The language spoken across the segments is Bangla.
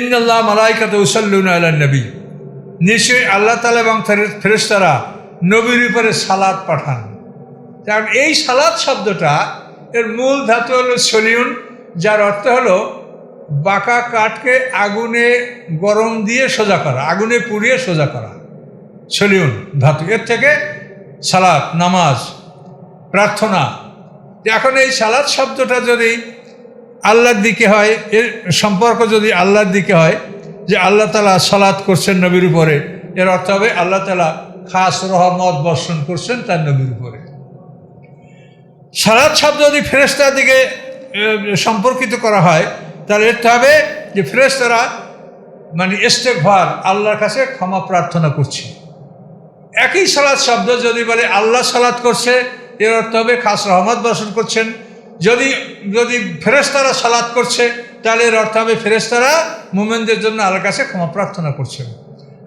ইন্দাল্লাহ মালাইকাত উসাল্লুন আল্লাহ নবী। নিশ্চয়ই আল্লাহ তালা এবং ফেরেস্তারা নবীর উপরে সালাদ পাঠান। কারণ এই সালাদ শব্দটা এর মূল ধাতু হলো সলিউন, যার অর্থ হলো বাঁকা কাঠকে আগুনে গরম দিয়ে সোজা করা, আগুনে পুড়িয়ে সোজা করা। সলিউন ধাতু, এর থেকে সালাদ নামাজ, প্রার্থনা। এখন এই সালাদ শব্দটা যদি আল্লাহর দিকে হয়, এর সম্পর্ক যদি আল্লাহর দিকে হয়, যে আল্লাহ তালা সালাদ করছেন নবীর উপরে, এর অর্থ হবে আল্লাহ তালা খাস রহমত বর্ষণ করছেন তার নবীর উপরে। সালাদ শব্দ যদি ফেরেস্তার দিকে সম্পর্কিত করা হয়, তাহলে এর হবে যে ফেরেস্তারা মানে ইস্তেকভার আল্লাহর কাছে ক্ষমা প্রার্থনা করছে। একই সালাদ শব্দ যদি বলে আল্লাহ সালাদ করছে, এর অর্থ হবে খাস রহমত বর্ষণ করছেন যদি যদি ফেরেস্তারা সালাদ করছে, তাহলে এর অর্থ হবে ফেরেস্তারা মোমেনদের জন্য আল্লাহর কাছে ক্ষমা প্রার্থনা করছেন।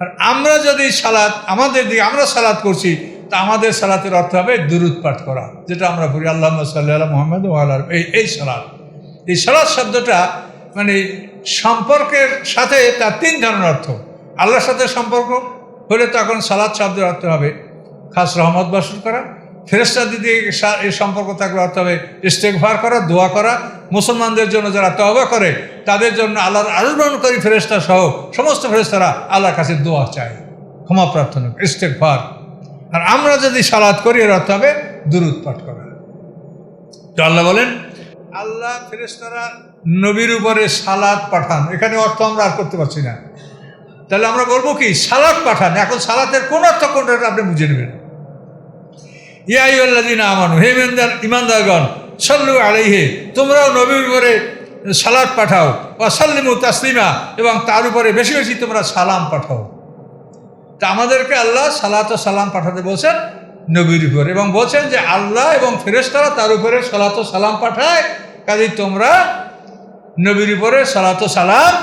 আর আমরা যদি সালাদ আমাদের দিকে আমরা সালাদ করছি, তা আমাদের সালাতের অর্থ হবে দুরুদ পাঠ করা, যেটা আমরা করি আল্লাহ সাল্লাহ মোহাম্মদ ওয়ালার এই এই সালাদ এই সালাদ শব্দটা মানে সম্পর্কের সাথে তার তিন ধরনের অর্থ। আল্লাহর সাথে সম্পর্ক হলে তখন সালাদ শব্দের অর্থ হবে খাস রহমত বর্ষণ করা ফেরেস্তা দিদি এই সম্পর্ক থাকলে অর্থ হবে ইস্তেকভার করা, দোয়া করা, মুসলমানদের জন্য যারা তহবা করে, তাদের জন্য আল্লাহর আলোড়নকারী ফেরেস্তা সহ সমস্ত ফেরেস্তারা আল্লাহর কাছে দোয়া চায়। ক্ষমা প্রার্থনা ইস্তেকভার আর আমরা যদি সালাদ করি, এর অর্থ হবে দুরুদ পাঠ করা। তো আল্লাহ বলেন, আল্লাহ ফেরেস্তারা নবীর উপরে সালাদ পাঠান। এখানে অর্থ আমরা আর করতে পারছি না। তাহলে আমরা বলব কি সালাদ পাঠান। এখন সালাতের কোন অর্থ কোনটা আপনি বুঝে নেবেন। ইয়াইল্লাদিন আমানু, হে ইমানদার, ইমানদারগণ, সল্লু আলাইহে, তোমরাও নবীর উপরে সালাদ পাঠাও বা সাল্লিমু তাসলিমা, এবং তার উপরে বেশি বেশি তোমরা সালাম পাঠাও। তা আমাদেরকে আল্লাহ সালাত ও সালাম পাঠাতে বলছেন নবীর উপর এবং বলছেন যে আল্লাহ এবং ফেরেশতারা তার উপরে সালাত সালাম পাঠায় কাজেই তোমরা নবীর উপরে সালাত সালাম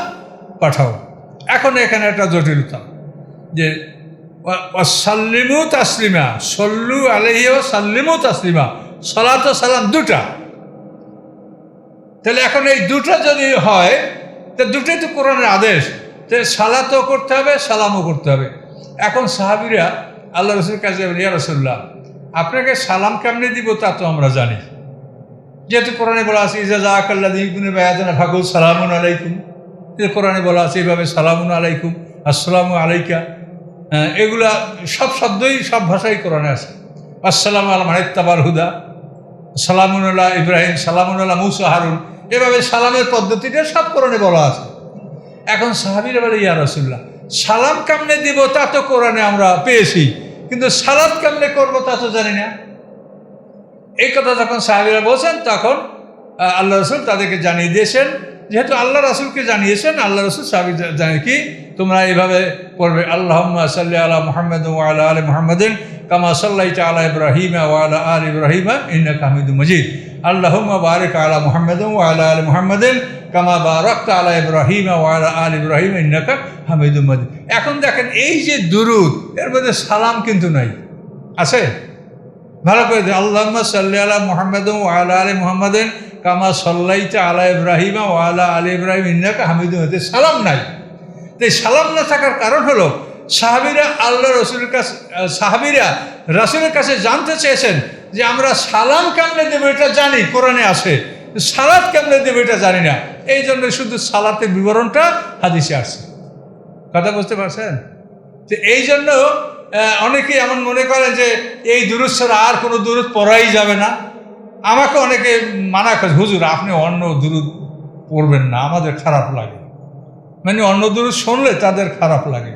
পাঠাও। এখন এখানে একটা জটিলতা, যে সাল্লিমু তাসলিমা। সল্লু আলহি ও সাল্লিমু তাসলিমা। সালাত সালাম দুটা। তাহলে এখন এই দুটো যদি হয়, তো দুটোই তো কোরআনের আদেশ। তো সালাতও করতে হবে, সালামও করতে হবে। এখন সাহাবিরা আল্লাহ রসুল কাজে ইয়া রসুল্লাহ আপনাকে সালাম কেমনে দিব তা তো আমরা জানি। যেহেতু কোরআনে বলা আছে ইজাজা আকাল্লা দিগুনে বেয়াদানা ফাকুল সালামুন আলাইকুম। কোরআনে বলা আছে এইভাবে সালামুন আলাইকুম, আসসালামু আলাইকা। এগুলা সব শব্দই, সব ভাষাই কোরআনে আছে। আসসালাম আলাম আলিত্তাবার হুদা। সালামুল্লাহ ইব্রাহিম সালামুল্লাহ মুসা, হারুন। এভাবে সালামের পদ্ধতিটা সব কোরআনে বলা আছে। এখন সাহাবিরা বলে, ইয়া রসুল্লাহ সালাম কেমনে দিব তা তো কোরআনে আমরা পেয়েছি, কিন্তু সালাদ কেমনে করব তা তো জানি না। এই কথা যখন সাহাবিরা বলছেন, তখন আল্লাহ রসুল তাদেরকে জানিয়ে দিয়েছেন যেহেতু আল্লাহ রসুলকে জানিয়েছেন, আল্লাহ রসুল সাবি জানে কি? তোমরা এইভাবে পড়বে আল্লাহ সাল্লি আলা মোহাম্মদ ওয়ালা আলী মোহাম্মদিন কামা সাল্লাই আলা ইব্রাহিম ওয়ালা আল ইব্রাহিম ইন্না কামিদু মজিদ। আল্লাহ বারিক আলা মোহাম্মদ ওয়ালা আলী মোহাম্মদিন কামা বারাক্ত আলা ইব্রাহিম ওয়ালা আল ইব্রাহিম ইন্নাকা হামিদু মজিদ। এখন দেখেন, এই যে দুরুদ, এর মধ্যে সালাম কিন্তু নাই। আছে? ভালো করে আল্লাহ সাল্লি আলা মোহাম্মদ ওয়ালা আলী মোহাম্মদিন কামা সাল্লাইতে আলা ইব্রাহিম ওয়ালা আলী ইব্রাহিম, ইন্নাকা হামিদু। হতে সালাম নাই। তো এই সালাম না থাকার কারণ হলো, সাহাবিরা আল্লাহ রসুলের কাছে সাহাবিরা রসুলের কাছে জানতে চেয়েছেন যে আমরা সালাম কেমনে দেবো, এটা জানি, কোরআনে আছে। সালাদ কেমনে দেবো, এটা জানি না। এই জন্য শুধু সালাতের বিবরণটা হাদিসে আসছে। কথা বুঝতে পারছেন? তো এই জন্য অনেকেই এমন মনে করেন যে, এই ছাড়া আর কোনো দুরুদ পড়াই যাবে না। আমাকে অনেকে মানা করে হুজুর, আপনি অন্য দুরুদ পড়বেন না, আমাদের খারাপ লাগে। মানে অন্য দুরুদ শুনলে তাদের খারাপ লাগে।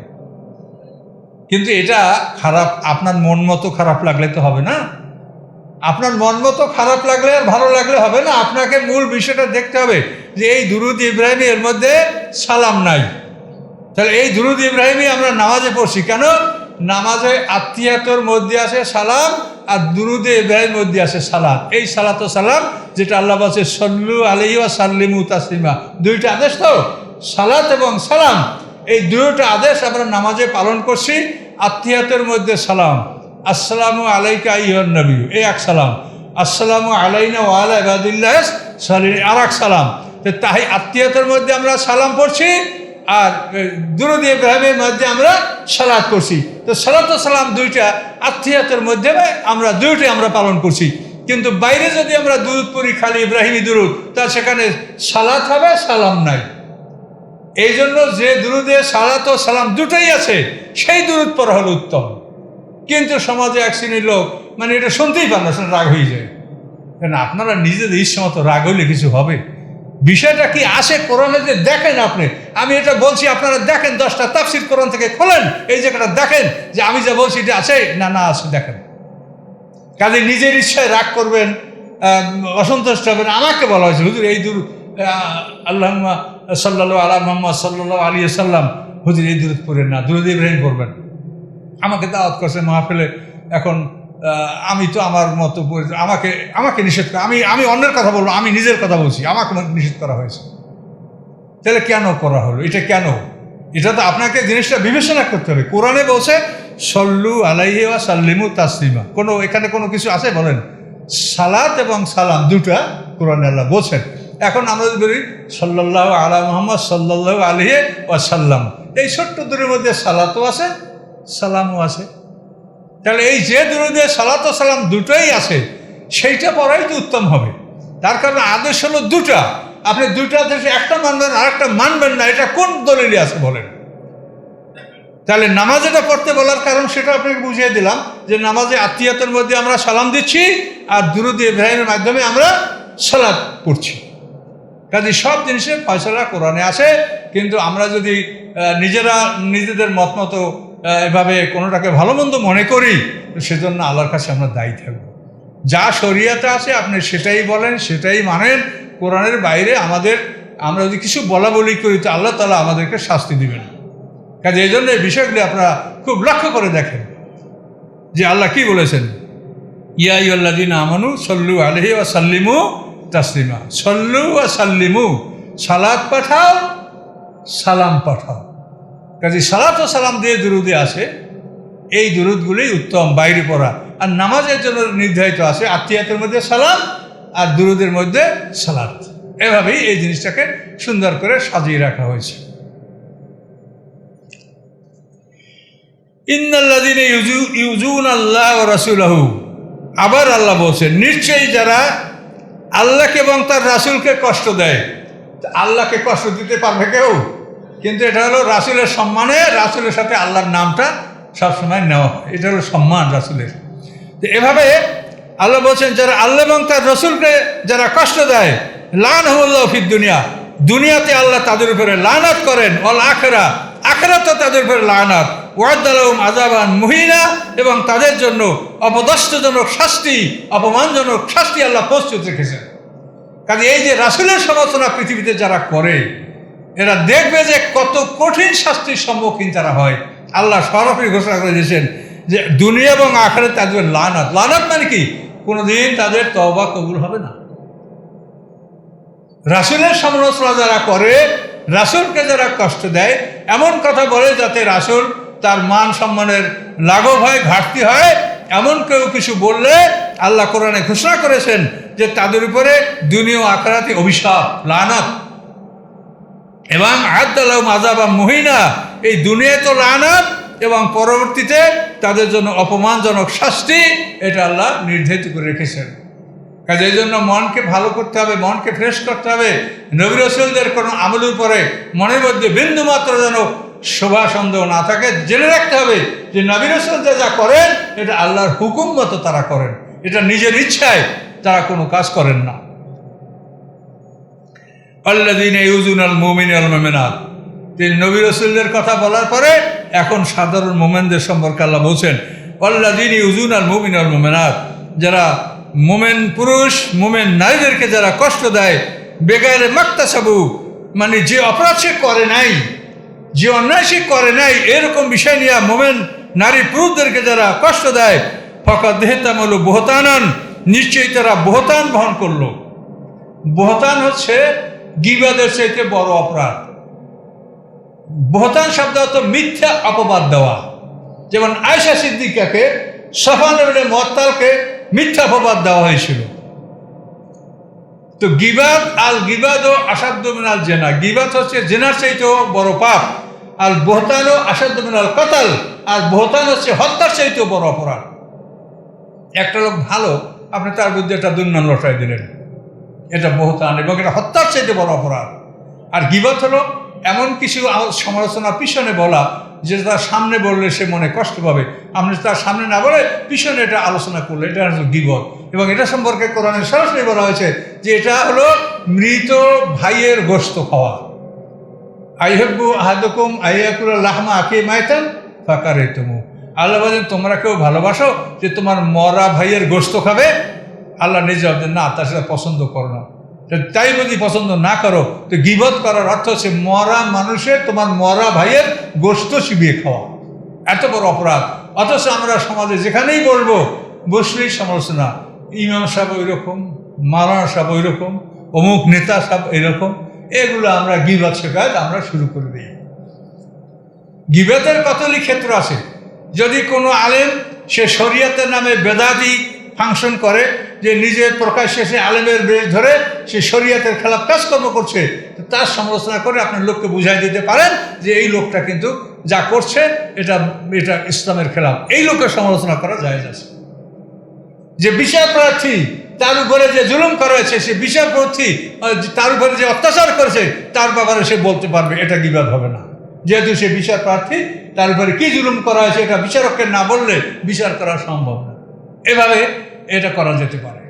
কিন্তু এটা খারাপ, আপনার মন মতো খারাপ লাগলে তো হবে না। আপনার মন মতো খারাপ লাগলে আর ভালো লাগলে হবে না। আপনাকে মূল বিষয়টা দেখতে হবে যে এই দুরুদ ইব্রাহিম এর মধ্যে সালাম নাই। তাহলে এই দুরুদ ইব্রাহিমই আমরা নামাজে পড়ছি কেন? নামাজে আত্মীয়তর মধ্যে আছে সালাম আর দুরুদে ইব্রাহিম মধ্যে আছে সালাম এই সালাত সালাম যেটা আল্লাহ বলছে, সল্লু আলী ওয়া সাল্লিমু তাসলিমা। দুইটা আদেশ তো, সালাত এবং সালাম। এই দুইটা আদেশ আমরা নামাজে পালন করছি, আত্মীয়তের মধ্যে সালাম। আসসালামু আলাইকা ইহন নবী, এই এক সালাম। আসসালামু আলাইনা ওয়ালা ইবাদিল্লাহ সালি আর এক সালাম তাই আত্মীয়তার মধ্যে আমরা সালাম পড়ছি আর দুরুদ ইব্রাহিমের মধ্যে আমরা সালাদ করছি তো সালাত সালাম দুইটা আত্মীয়তার মধ্যে আমরা দুইটাই আমরা পালন করছি। কিন্তু বাইরে যদি আমরা দুরুদ পড়ি, খালি ইব্রাহিমী দুরুদ, তা সেখানে সালাত হবে, সালাম নাই। এই জন্য যে দুরুদে সালাত ও সালাম দুটোই আছে, সেই দুরুদ পড়া হলো উত্তম। কিন্তু সমাজে এক শ্রেণির লোক মানে এটা শুনতেই পান না রাগ হয়ে যায়। কেন, আপনারা নিজেদের ইচ্ছা মতো রাগ হইলে কিছু হবে? বিষয়টা কি আসে কোরআনে যে দেখেন আপনি? আমি এটা বলছি, আপনারা দেখেন দশটা তাফসির কোরআন থেকে খোলেন, এই জায়গাটা দেখেন যে আমি যা বলছি এটা আছে, না না, আছে, দেখেন। কাজে নিজের ইচ্ছায় রাগ করবেন অসন্তুষ্ট হবেন, আমাকে বলা হয়েছে, হুজুর, এই দূর আল্লাহ সাল্লাহ আলা মোহাম্মদ সাল্লাহ আলী সাল্লাম হুজুর, এই দূরত পড়েন না, দূরদ ইব্রাহিম করবেন আমাকে দাওয়াত করছে মাহফিলে, এখন আমি তো আমার মতো আমাকে আমাকে নিষেধ করা আমি আমি অন্যের কথা বলব, আমি নিজের কথা বলছি, আমাকে নিষেধ করা হয়েছে। তাহলে কেন করা হলো? এটা কেন? এটা তো আপনাকে জিনিসটা বিবেচনা করতে হবে। কোরআনে বলছে, সল্লু আলাইহি ওয়া সাল্লিমু তাসলিমা। কোনো, এখানে কোনো কিছু আছে? বলেন। সালাত এবং সালাম দুটা কোরআনে আল্লাহ বলছেন। এখন আমরা যদি বলি, সাল্লাল্লাহু আলা মোহাম্মদ, সাল্লাল্লাহু আলাইহি ওয়া সাল্লাম। এই ছোট্ট দূরের মধ্যে সালাতও আছে, সালামও আছে। তাহলে এই যে দুরুদে সালাত সালাম দুটোই আছে, সেইটা পড়াই তো উত্তম হবে। তার কারণে আদেশ হলো দুটা। আপনি দুটা দেশে একটা মানবেন আর একটা মানবেন না, এটা কোন দলিলে আছে বলেন? তাহলে নামাজ এটা পড়তে বলার কারণ সেটা আপনাকে বুঝিয়ে দিলাম, যে নামাজে আত্মীয়তার মধ্যে আমরা সালাম দিচ্ছি আর দুরুদ ইব্রাহিমের মাধ্যমে আমরা সালাদ পড়ছি। কাজে সব জিনিসের ফয়সলা কোরআনে আছে, কিন্তু আমরা যদি নিজেরা নিজেদের মত মতো এভাবে কোনোটাকে ভালো মন্দ মনে করি, সেজন্য আল্লাহর কাছে আমরা দায়ী থাকব। যা শরিয়াতে আছে, আপনি সেটাই বলেন, সেটাই মানেন। কোরআনের বাইরে আমাদের, আমরা যদি কিছু বলা বলি করি, তো আল্লাহ তালা আমাদেরকে শাস্তি দিবেন। কাজে এই জন্য এই বিষয়গুলি আপনারা খুব লক্ষ্য করে দেখেন। যে আল্লাহ কি বলেছেন? ইয়াইল্লাদিন আমানু সল্লু আলহি ও সাল্লিমু তাসলিমা। সল্লু ও সাল্লিমু। সালাদ পাঠাও, সালাম পাঠাও। কাজে সালাত ও সালাম দিয়ে দুরুদে আসে, এই দুরুদগুলি উত্তম, বাইরে পড়া। আর নামাজের জন্য নির্ধারিত আছে আত্মীয়তের মধ্যে সালাম আর দুরুদের মধ্যে সালাত। এভাবেই এই জিনিসটাকে সুন্দর করে সাজিয়ে রাখা হয়েছে। ইন্নাল্লাদিনে ইউজু ইউজুন আল্লাহ ও রাসুলাহু। আবার আল্লাহ বলছেন, নিশ্চয়ই যারা আল্লাহকে এবং তার রাসুলকে কষ্ট দেয় আল্লাহকে কষ্ট দিতে পারবে কেউ? কিন্তু এটা হলো রাসুলের সম্মানে, রাসুলের সাথে আল্লাহর নামটা সবসময় নেওয়া হয়। এটা হলো সম্মান রাসুলের। তো এভাবে আল্লাহ বলছেন, যারা আল্লাহ এবং তার রসুলকে যারা কষ্ট দেয় লান হল্লাহ ফির দুনিয়া। দুনিয়াতে আল্লাহ তাদের উপরে লানাত করেন অল আখেরা। আখেরা তো তাদের উপরে লানাত। ওয়াদালম আজাবান মহিনা এবং তাদের জন্য অপদস্থজনক শাস্তি, অপমানজনক শাস্তি আল্লাহ প্রস্তুত রেখেছেন। কাজে এই যে রাসুলের সমালোচনা পৃথিবীতে যারা করে এরা দেখবে যে কত কঠিন শাস্তির সম্মুখীন তারা হয়। আল্লাহ সরাসরি ঘোষণা করে দিয়েছেন যে দুনিয়া এবং আখড়ে তাদের লানাত। লানাত মানে কি? কোনোদিন তাদের তবা কবুল হবে না। রাসুলের সমালোচনা যারা করে, রাসুলকে যারা কষ্ট দেয়, এমন কথা বলে যাতে রাসুল তার মান সম্মানের লাঘব হয়, ঘাটতি হয়, এমন কেউ কিছু বললে আল্লাহ কোরআনে ঘোষণা করেছেন যে তাদের উপরে দুনিয়া আখরাতে অভিশাপ, লানাত। এবং আদালাম আজাবা মহিনা। এই দুনিয়ায় তো লানাত এবং পরবর্তীতে তাদের জন্য অপমানজনক শাস্তি, এটা আল্লাহ নির্ধারিত করে রেখেছেন। কাজে এই জন্য মনকে ভালো করতে হবে, মনকে ফ্রেশ করতে হবে। নবী রসুলদের কোনো আমলের পরে মনের মধ্যে বিন্দু মাত্র যেন শোভা সন্দেহ না থাকে, জেনে রাখতে হবে যে নবী রসুল যা যা করেন, এটা আল্লাহর হুকুম মতো তারা করেন। এটা নিজের ইচ্ছায় তারা কোনো কাজ করেন না। আল্লাদিন ইউজুন আল মুমিন আল মোমেনাত তিনি নবী রসুলদের কথা বলার পরে এখন সাধারণ মোমেনদের সম্পর্কে আল্লাহ বলছেন আল্লাদিন ইউজুন আল মুমিন আল মোমেনাত যারা মোমেন পুরুষ, মোমেন নারীদেরকে যারা কষ্ট দেয় বেগারে মাক্তাসাবু মানে যে অপরাধ সে করে নাই, যে অন্যায় সে করে নাই, এরকম বিষয় নিয়ে মোমেন নারী পুরুষদেরকে যারা কষ্ট দেয় ফকাত দেহতামল বহতানন, নিশ্চয়ই তারা বহতান বহন করল। বহতান হচ্ছে গিবাদের চাইতে বড় অপরাধ। বহতান শব্দ হতো মিথ্যা অপবাদ দেওয়া। যেমন আয়সা সিদ্দিকাকে সফান মত্তালকে মিথ্যা অপবাদ দেওয়া হয়েছিল। তো গিবাদ, আল গিবাদ ও আসাধ্য মিনাল জেনা। গিবাদ হচ্ছে জেনার চাইতেও বড় পাপ। আর বহতানও আসাধ্য মিনাল কতাল। আর বহতান হচ্ছে হত্যার চাইতেও বড় অপরাধ। একটা লোক ভালো, আপনি তার বিরুদ্ধে একটা দুর্নাম লটাই দিলেন। এটা বহতান এবং এটা হত্যার চাইতে বড় অপরাধ। আর গিবত হলো এমন কিছু সমালোচনা পিছনে বলা, যে তার সামনে বললে সে মনে কষ্ট পাবে। আপনি তার সামনে না বলে, পিছনে এটা আলোচনা করলে, এটা হলো গিবত। এবং এটা সম্পর্কে কোরআনে সরাসরি বলা হয়েছে যে এটা হলো মৃত ভাইয়ের গোস্ত খাওয়া। আইহব্বু আহাদুকুম আইয়াকুল লাহমা আকে মাইতান ফাঁকারে তুমু আল্লাহ তোমরা কেউ ভালোবাসো যে তোমার মরা ভাইয়ের গোস্ত খাবে? আল্লাহ নিজে বলেন না, তার সাথে পছন্দ করো না। তাই যদি পছন্দ না করো। তো গিবত করার অর্থ হচ্ছে মরা মানুষের তোমার মরা ভাইয়ের গোস্ত চিবিয়ে খাওয়া। এত বড় অপরাধ। অথচ আমরা সমাজে যেখানেই বলব বসলেই সমালোচনা, ইমাম সাহেব ওই রকম মারানা সাহেব ওই রকম অমুক নেতা সাহেব এরকম, এগুলো আমরা গিবত শেখায় আমরা শুরু করে দিই। গিবতের কতলি ক্ষেত্র আছে? যদি কোনো আলেম সে শরিয়াতের নামে বেদাদি ফাংশন করে যে নিজের প্রকাশ্যে সে আলেমের বেশ ধরে সে শরিয়াতের খেলাফ কাজকর্ম করছে তার সমালোচনা করে আপনার লোককে বুঝাই দিতে পারেন যে এই লোকটা কিন্তু যা করছে, এটা এটা ইসলামের খেলাফ। এই লোকের সমালোচনা করা যায় আছে। যে বিচার প্রার্থী, তার উপরে যে জুলুম করা হয়েছে, সে বিচার প্রার্থী তার উপরে যে অত্যাচার করেছে, তার ব্যাপারে সে বলতে পারবে, এটা বিবাদ হবে না। যেহেতু সে বিচার প্রার্থী, তার উপরে কী জুলুম করা হয়েছে, এটা বিচারককে না বললে বিচার করা সম্ভব না। এভাবে এটা করা যেতে পারে।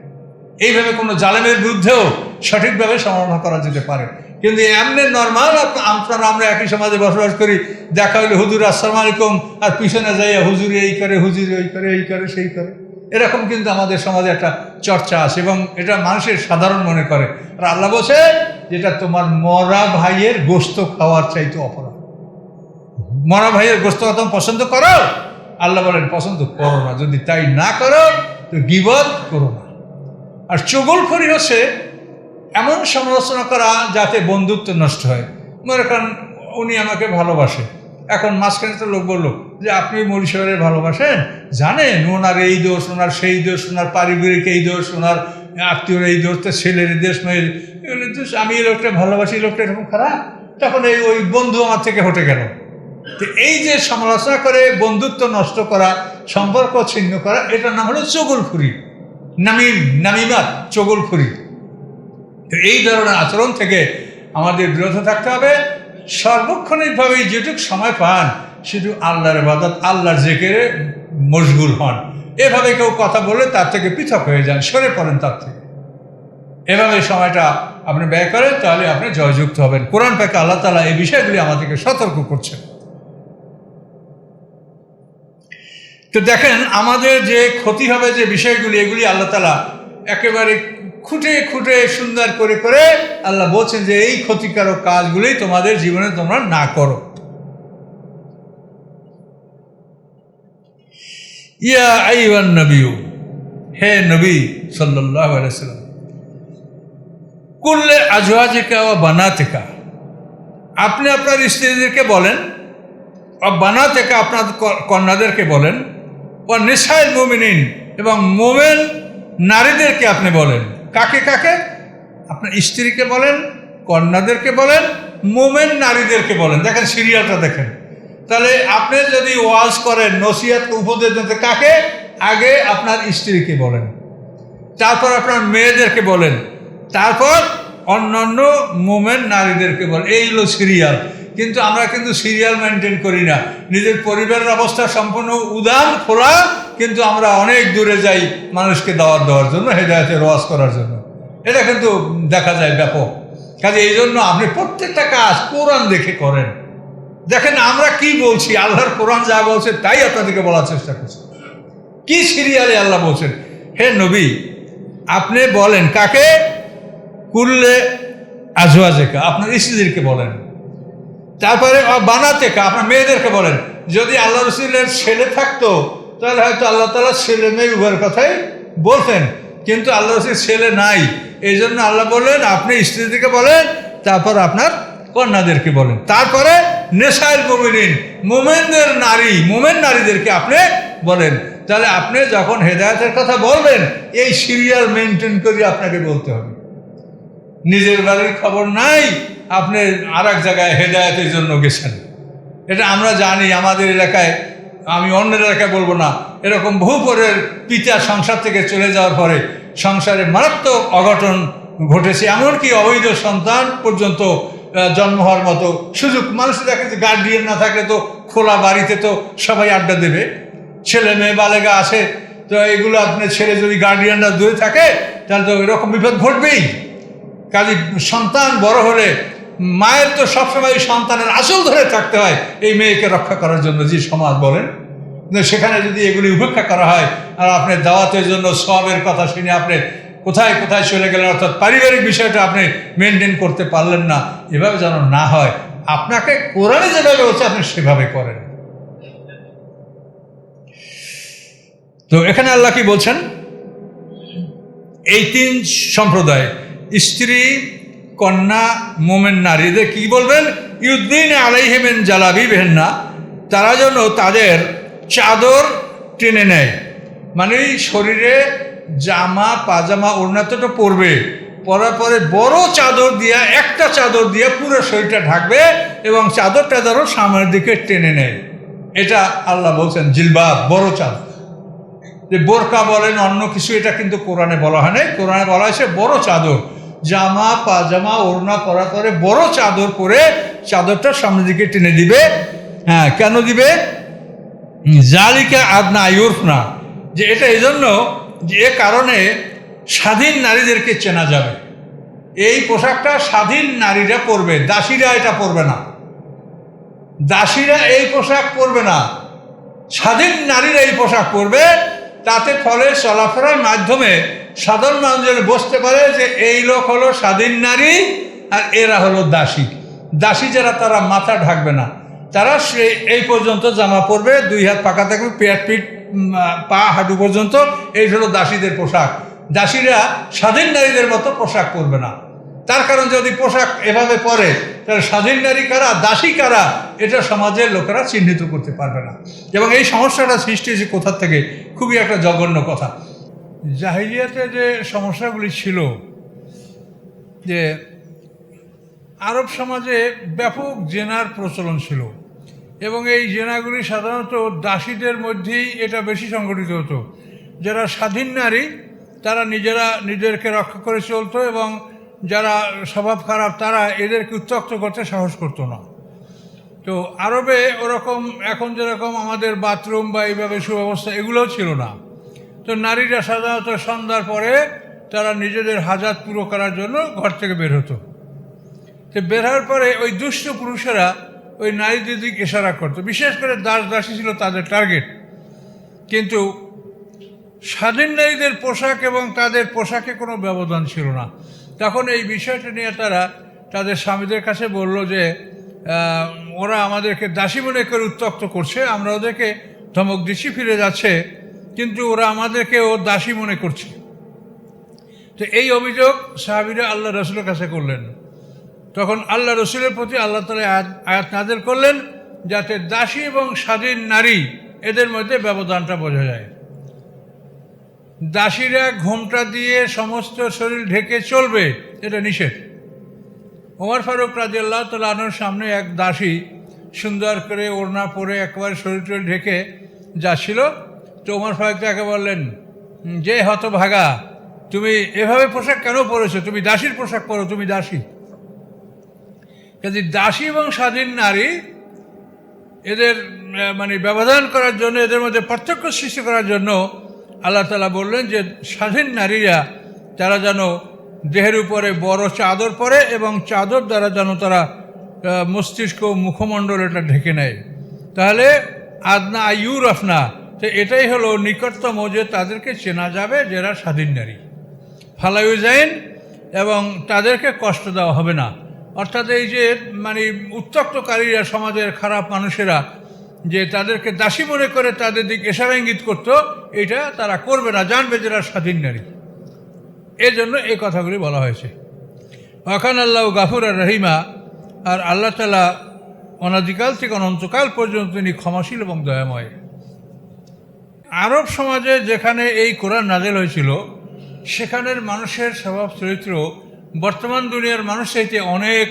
এইভাবে কোনো জালেমের বিরুদ্ধেও সঠিকভাবে সমাধান করা যেতে পারে। কিন্তু এমনি নর্মাল আপনারা আমরা একই সমাজে বসবাস করি, দেখা হইলে হুজুর, আসসালাম আলাইকুম। আর পিছনে যাইয়া হুজুর এই করে, হুজুর এই করে এই করে, সেই করে। এরকম কিন্তু আমাদের সমাজে একটা চর্চা আছে এবং এটা মানুষের সাধারণ মনে করে। আর আল্লাহ বলছে যেটা তোমার মরা ভাইয়ের গোস্ত খাওয়ার চাইতে অপরাধ। মরা ভাইয়ের গোস্ত তুমি পছন্দ করো? আল্লাহ বলেন, পছন্দ করো না। যদি তাই না করো গিবত করো না। আর চগলখড়ি হচ্ছে এমন সমালোচনা করা যাতে বন্ধুত্ব নষ্ট হয়। মনে করেন উনি আমাকে ভালোবাসে। এখন মাঝখানে তো লোক বলল যে, আপনি মরিশহরে ভালোবাসেন? জানেন, ওনার এই দোষ, ওনার সেই দোষ, ওনার পারিবারিক এই দোষ, ওনার আত্মীয়র এই দোষ তার ছেলের দেশ মেয়ের এগুলো আমি এই লোকটা ভালোবাসি, এই লোকটা এরকম খারাপ? তখন এই, ওই বন্ধু আমার থেকে হটে গেল। এই যে সমালোচনা করে, বন্ধুত্ব নষ্ট করা, সম্পর্ক ছিন্ন করা, এটার নাম হলো চগুল চগলখুরি। নামিম নামিমাত চগলখুরি। এই ধরনের আচরণ থেকে আমাদের বিরত থাকতে হবে। সর্বক্ষণিকভাবেই যেটুক সময় পান শুধু আল্লাহর বাদত আল্লাহর জেকেরে মশগুল হন। এভাবে কেউ কথা বলে তার থেকে পৃথক হয়ে যান, সরে পড়েন তার থেকে। এভাবে সময়টা আপনি ব্যয় করেন, তাহলে আপনি জয়যুক্ত হবেন। কোরআন পাকে আল্লাহ তালা এই বিষয়গুলি আমাদেরকে সতর্ক করছেন। তো দেখেন, আমাদের যে ক্ষতি হবে যে বিষয়গুলি, এগুলি আল্লাহ তালা একেবারে খুঁটে খুঁটে সুন্দর করে করে আল্লাহ বলছেন যে এই ক্ষতিকারক কাজগুলি তোমাদের জীবনে তোমরা না করো। ইয়া আইওয়ান নবীও হে নবী সাল্লাহ আলাইসাল্লাম কুল্লে ও বানাতেকা, আপনি আপনার স্ত্রীদেরকে বলেন বানাতেকা আপনার কন্যাদেরকে বলেন ও নিসাইল মোমিনিন এবং মোমেন নারীদেরকে আপনি বলেন। কাকে কাকে? আপনার স্ত্রীকে বলেন, কন্যাদেরকে বলেন, মোমেন নারীদেরকে বলেন। দেখেন সিরিয়ালটা দেখেন। তাহলে আপনি যদি ওয়াজ করেন নসিহাত উপদেশ দিতে কাকে? আগে আপনার স্ত্রীকে বলেন। তারপর আপনার মেয়েদেরকে বলেন। তারপর অন্যান্য মোমেন নারীদেরকে বলেন। এই হলো সিরিয়াল। কিন্তু আমরা কিন্তু সিরিয়াল মেনটেন করি না। নিজের পরিবারের অবস্থা সম্পূর্ণ উদান খোলা, কিন্তু আমরা অনেক দূরে যাই মানুষকে দাওয়াত দেওয়ার জন্য, হেদায়তে রোয়াজ করার জন্য। এটা কিন্তু দেখা যায় ব্যাপক। কাজে এই জন্য আপনি প্রত্যেকটা কাজ কোরআন দেখে করেন। দেখেন আমরা কি বলছি? আল্লাহর কোরআন যা বলছে, তাই আপনাদেরকে বলার চেষ্টা করছি। কি সিরিয়ালে আল্লাহ বলছেন? হে নবী, আপনি বলেন, কাকে? কুল্লে আজওয়াজেকা। আপনার স্ত্রীদেরকে বলেন। তারপরে বানাতে কা আপনার মেয়েদেরকে বলেন, যদি আল্লাহ রসুলের ছেলে থাকতো, তাহলে হয়তো আল্লাহ তালা ছেলে মেয়ে উভয়ের কথাই বলতেন। কিন্তু আল্লাহ রসুলের ছেলে নাই। এই জন্য আল্লাহ বললেন, আপনি স্ত্রীদেরকে বলেন, তারপর আপনার কন্যাদেরকে বলেন। তারপরে নেশাইল মোমিনিন, মোমেনদের নারী, মোমেন নারীদেরকে আপনি বলেন। তাহলে আপনি যখন হেদায়তের কথা বলবেন, এই সিরিয়াল মেনটেন করে আপনাকে বলতে হবে। নিজের বাড়ির খবর নাই আপনি আর জায়গায় হেদায়তের জন্য গেছেন। এটা আমরা জানি, আমাদের এলাকায়, আমি অন্যের এলাকায় বলব না, এরকম বহু পরের পিতা সংসার থেকে চলে যাওয়ার পরে সংসারে মারাত্মক অঘটন ঘটেছে, এমনকি অবৈধ সন্তান পর্যন্ত জন্ম হওয়ার মতো সুযোগ। মানুষ দেখে যে গার্ডিয়ান না থাকলে তো খোলা বাড়িতে তো সবাই আড্ডা দেবে। ছেলে মেয়ে বালেগা আছে, তো এগুলো আপনার ছেলে যদি গার্ডিয়ানরা দূরে থাকে, তাহলে তো এরকম বিপদ ঘটবেই। কাজে সন্তান বড় হলে মায়ের তো সবসময় সন্তানের আসল ধরে থাকতে হয়, এই মেয়েকে রক্ষা করার জন্য যে সমাজ বলেন। সেখানে যদি এগুলি উপেক্ষা করা হয়, আর আপনি দাওয়াতের জন্য সবের কথা শুনে আপনি কোথায় কোথায় চলে গেলেন, অর্থাৎ পারিবারিক বিষয়টা আপনি মেনটেন করতে পারলেন না, এভাবে যেন না হয়, আপনাকে কোরআনে যেভাবে হচ্ছে আপনি সেভাবে করেন। তো এখানে আল্লাহ কি বলছেন? এই তিন সম্প্রদায়, স্ত্রী কন্যা মোমেন নারীদের কি বলবেন? ইউদ্দিন আলাইহেমেন জালাবি বেহেন্না। তারা যেন তাদের চাদর টেনে নেয়। মানে শরীরে জামা, পাজামা ওড়নাতটা পরবে, পরার পরে বড় চাদর দিয়া, একটা চাদর দিয়ে পুরো শরীরটা ঢাকবে এবং চাদর টাদরও সামনের দিকে টেনে নেয়। এটা আল্লাহ বলছেন জিলবাব, বড় চাদর। যে বোরকা বলেন, অন্য কিছু এটা কিন্তু কোরআনে বলা হয় নাই। কোরআনে বলা হয়েছে বড় চাদর। জামা, পাজামা, ওড়না পরার পরে বড় চাদর পরে চাদরটা সামনের দিকে টেনে দিবে। হ্যাঁ কেন দিবে? জালিকা আদনা আয়ুর্ফ না যে এটা এই জন্য যে কারণে স্বাধীন নারীদেরকে চেনা যাবে। এই পোশাকটা স্বাধীন নারীরা পরবে, দাসীরা এটা পরবে না। দাসীরা এই পোশাক পরবে না। স্বাধীন নারীরা এই পোশাক পরবে তাতে ফলে চলাফেরার মাধ্যমে সাধারণ মানুষ যেন বুঝতে পারে যে এই লোক হলো স্বাধীন নারী আর এরা হলো দাসী। দাসী যারা তারা মাথা ঢাকবে না। তারা সে এই পর্যন্ত জামা পরবে দুই হাত পাকা থাকবে পেট আহ, পা হাঁটু পর্যন্ত। এই হলো দাসীদের পোশাক। দাসীরা স্বাধীন নারীদের মতো পোশাক পরবে না। তার কারণ যদি পোশাক এভাবে পরে, তাহলে স্বাধীন নারী কারা, দাসী কারা, এটা সমাজের লোকেরা চিহ্নিত করতে পারবে না। এবং এই সমস্যাটা সৃষ্টি হয়েছে কোথা থেকে? খুবই একটা জঘন্য কথা। জাহিলিয়াতে যে সমস্যাগুলি ছিল, যে আরব সমাজে ব্যাপক জেনার প্রচলন ছিল, এবং এই জেনাগুলি সাধারণত দাসীদের মধ্যেই এটা বেশি সংগঠিত হতো। যারা স্বাধীন নারী, তারা নিজেরা নিজেদেরকে রক্ষা করে চলতো এবং যারা স্বভাব খারাপ, তারা এদেরকে উত্তক্ত করতে সাহস করতো না। তো আরবে ওরকম এখন যেরকম আমাদের বাথরুম বা এইভাবে সুব্যবস্থা এগুলোও ছিল না। তো নারীরা সাধারণত সন্ধ্যার পরে তারা নিজেদের হাজাত পুরো করার জন্য ঘর থেকে বের হতো। তো বের হওয়ার পরে ওই দুষ্ট পুরুষেরা ওই নারীদের দিকে ইশারা করতো। বিশেষ করে দাস দাসী ছিল তাদের টার্গেট কিন্তু স্বাধীন নারীদের পোশাক এবং তাদের পোশাকে কোনো ব্যবধান ছিল না। তখন এই বিষয়টা নিয়ে তারা তাদের স্বামীদের কাছে বলল যে ওরা আমাদেরকে দাসী মনে করে উত্তক্ত করছে, আমরা ওদেরকে ধমক দিচ্ছি, ফিরে যাচ্ছে, কিন্তু ওরা আমাদেরকে ও দাসী মনে করছে। তো এই অভিযোগ সাহাবিরা আল্লাহ রসুলের কাছে করলেন। তখন আল্লাহ রসুলের প্রতি আল্লাহ তালা আয়াত নাদের করলেন, যাতে দাসী এবং স্বাধীন নারী এদের মধ্যে ব্যবধানটা বোঝা যায়। দাসীরা ঘোমটা দিয়ে সমস্ত শরীর ঢেকে চলবে, এটা নিষেধ। ওমর ফারুক রাজিয়াল্লাহ তালুর সামনে এক দাসী সুন্দর করে ওড়না পরে একবার শরীর টরীর ঢেকে যাচ্ছিল। তো ওমর ফারুক তাকে বললেন, যে হতভাগা, তুমি এভাবে পোশাক কেন পরেছো? তুমি দাসীর পোশাক পরো, তুমি দাসী। কাজে দাসী এবং স্বাধীন নারী এদের মানে ব্যবধান করার জন্য, এদের মধ্যে পার্থক্য সৃষ্টি করার জন্য আল্লাহ তালা বললেন যে, স্বাধীন নারীরা, তারা যেন দেহের উপরে বড় চাদর পরে এবং চাদর দ্বারা যেন তারা মস্তিষ্ক মুখমণ্ডল এটা ঢেকে নেয়। তাহলে আদনা আয়ুর আফনা, তো এটাই হলো নিকটতম যে তাদেরকে চেনা যাবে যারা স্বাধীন নারী। ফালাইউজাইন এবং তাদেরকে কষ্ট দেওয়া হবে না। অর্থাৎ এই যে মানে উত্তক্তকারীরা, সমাজের খারাপ মানুষেরা যে তাদেরকে দাসী মনে করে তাদের দিক এশারা ইঙ্গিত করতো, এটা তারা করবে না, জানবে যারা স্বাধীন নারী। এই জন্য এই কথাগুলি বলা হয়েছে। ওখান আল্লাহ গাফুর আর রহিমা, আর আল্লাহ তালা অনাদিকাল থেকে অনন্তকাল পর্যন্ত তিনি ক্ষমাশীল এবং দয়াময়। আরব সমাজে যেখানে এই কোরআন নাজেল হয়েছিল, সেখানের মানুষের স্বভাব চরিত্র বর্তমান দুনিয়ার মানুষ চাইতে অনেক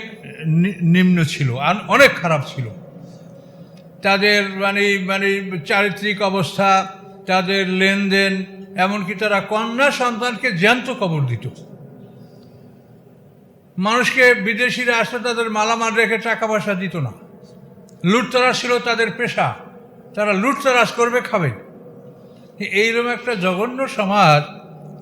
নিম্ন ছিল, আর অনেক খারাপ ছিল। তাদের মানে মানে চারিত্রিক অবস্থা, তাদের লেনদেন, এমনকি তারা কন্যা সন্তানকে জ্যান্ত কবর দিত। মানুষকে বিদেশিরা আসলে তাদের মালামাল রেখে টাকা পয়সা দিত না। লুটতরাজ ছিল তাদের পেশা। তারা লুটতরাজ করবে, খাবে। এইরকম একটা জঘন্য সমাজ,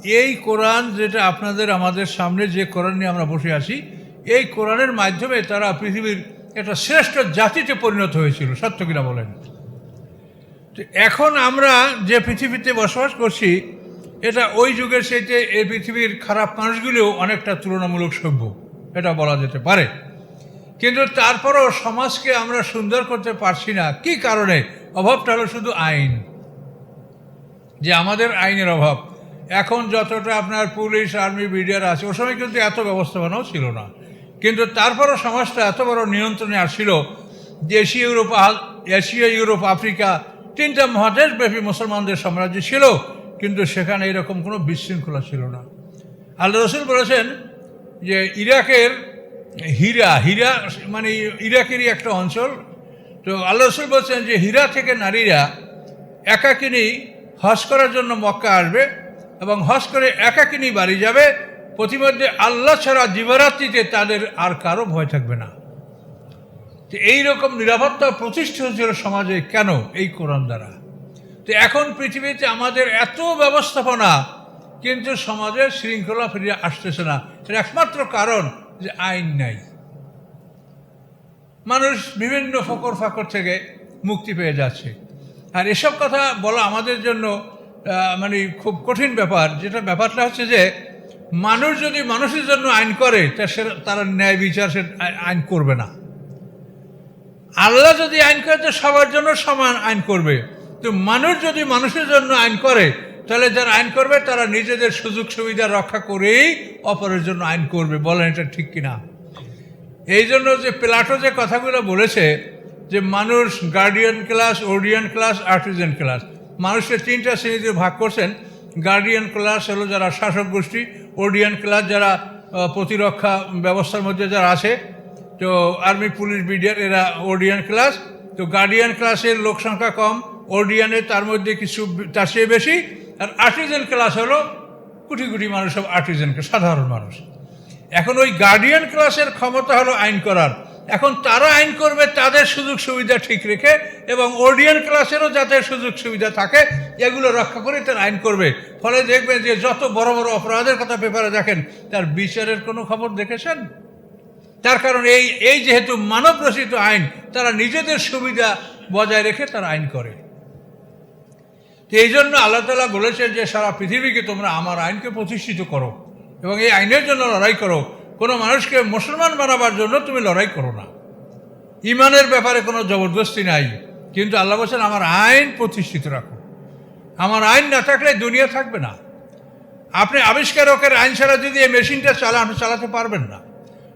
এই কোরআন যেটা আপনাদের আমাদের সামনে যে কোরআন নিয়ে আমরা বসে আছি, এই কোরআনের মাধ্যমে তারা পৃথিবীর একটা শ্রেষ্ঠ জাতিতে পরিণত হয়েছিল, সত্য কিনা বলেন? তো এখন আমরা যে পৃথিবীতে বসবাস করছি, এটা ওই যুগের সাথে এই পৃথিবীর খারাপ মানুষগুলিও অনেকটা তুলনামূলক সভ্য, এটা বলা যেতে পারে। কিন্তু তারপরও সমাজকে আমরা সুন্দর করতে পারছি না। কি কারণে? অভাবটা হলো শুধু আইন। যে আমাদের আইনের অভাব। এখন যতটা আপনার পুলিশ, আর্মি, বিডিআর আছে ওই সময় কিন্তু এত ব্যবস্থাপনাও ছিল না। কিন্তু তারপরও সমাজটা এত বড় নিয়ন্ত্রণে আসছিল যে Asia Europe Asia Europe, Africa, তিনটা মহাদেশব্যাপী মুসলমানদের সাম্রাজ্য ছিল, কিন্তু সেখানে এরকম কোনো বিশৃঙ্খলা ছিল না। আল্লাহ রসুল বলেছেন যে ইরাকের হীরা হীরা মানে ইরাকেরই একটা অঞ্চল। তো আল্লাহ রসুল বলছেন যে হীরা থেকে নারীরা একাকিনী হজ করার জন্য মক্কা আসবে এবং হজ করে একাকিনী বাড়ি যাবে প্রতিমধ্যে আল্লাহ ছাড়া জীবরাত্রিতে তাদের আর কারও ভয় থাকবে না। তো এইরকম নিরাপত্তা প্রতিষ্ঠিত হয়েছিল সমাজে কেন এই কোরআন দ্বারা? তো এখন পৃথিবীতে আমাদের এত ব্যবস্থাপনা, কিন্তু সমাজের শৃঙ্খলা ফিরে আসতেছে না। এর একমাত্র কারণ যে আইন নাই। মানুষ বিভিন্ন ফকর ফাকর থেকে মুক্তি পেয়ে যাচ্ছে। আর এসব কথা বলা আমাদের জন্য মানে খুব কঠিন ব্যাপার। যেটা ব্যাপারটা হচ্ছে যে মানুষ যদি মানুষের জন্য আইন করে, তা সে তারা ন্যায় বিচার সে আইন করবে না। আল্লাহ যদি আইন করে, তো সবার জন্য সমান আইন করবে। তো মানুষ যদি মানুষের জন্য আইন করে, তাহলে যারা আইন করবে, তারা নিজেদের সুযোগ সুবিধা রক্ষা করেই অপরের জন্য আইন করবে। বলেন এটা ঠিক কিনা? এই জন্য যে প্লাটো যে কথাগুলো বলেছে, যে মানুষ গার্ডিয়ান ক্লাস ওডিয়ান ক্লাস আর্টিজেন ক্লাস মানুষের তিনটা শ্রেণীতে ভাগ করছেন গার্ডিয়ান ক্লাস হলো যারা শাসক গোষ্ঠী ওডিয়ান ক্লাস যারা প্রতিরক্ষা ব্যবস্থার মধ্যে যারা আছে, তো আর্মি পুলিশ বিডিআর এরা ওডিয়ান ক্লাস তো গার্ডিয়ান ক্লাসের লোক সংখ্যা কম ওডিয়ানের তার মধ্যে কিছু তার চেয়ে বেশি, আর আর্টিজেন ক্লাস হলো কোটি কোটি মানুষ, সব আর্টিজেন সাধারণ মানুষ। এখন ওই গার্ডিয়ান ক্লাসের ক্ষমতা হলো আইন করার। এখন তারা আইন করবে, তাদের সুযোগ সুবিধা ঠিক রেখে এবং অডিয়ান ক্লাসেরও যাতে সুযোগ সুবিধা থাকে, এগুলো রক্ষা করে তার আইন করবে। ফলে দেখবেন যে যত বড় বড় অপরাধের কথা পেপারে দেখেন, তার বিচারের কোনো খবর দেখেছেন? তার কারণ এই এই যেহেতু মানব রচিত আইন, তারা নিজেদের সুবিধা বজায় রেখে তারা আইন করে। তো এই জন্য আল্লাহ তালা বলেছেন যে, সারা পৃথিবীকে তোমরা আমার আইনকে প্রতিষ্ঠিত করো এবং এই আইনের জন্য লড়াই করো। কোনো মানুষকে মুসলমান বানাবার জন্য তুমি লড়াই করো না। ইমানের ব্যাপারে কোনো জবরদস্তি নাই। কিন্তু আল্লাহ বলছেন, আমার আইন প্রতিষ্ঠিত রাখো। আমার আইন না থাকলে দুনিয়া থাকবে না। আপনি আবিষ্কারকের আইন ছাড়া যদি এই মেশিনটা চালা আপনি চালাতে পারবেন না।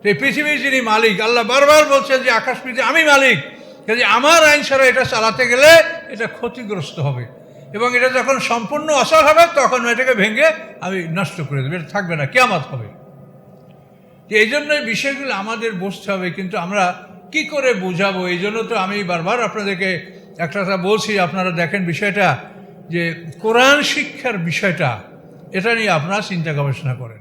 এই পৃথিবীর যিনি মালিক, আল্লাহ বারবার বলছেন যে, আকাশ পৃথিবী, আমি মালিক। কাজে আমার আইন ছাড়া এটা চালাতে গেলে এটা ক্ষতিগ্রস্ত হবে। এবং এটা যখন সম্পূর্ণ অসল হবে, তখন এটাকে ভেঙে আমি নষ্ট করে দেবো। এটা থাকবে না, কেয়ামত হবে। তো এই জন্য এই বিষয়গুলো আমাদের বুঝতে হবে, কিন্তু আমরা কি করে বোঝাবো? এই জন্য তো আমি বারবার আপনাদেরকে একটা কথা বলছি, আপনারা দেখেন বিষয়টা যে কোরআন শিক্ষার বিষয়টা, এটা নিয়ে আপনারা চিন্তা গবেষণা করেন।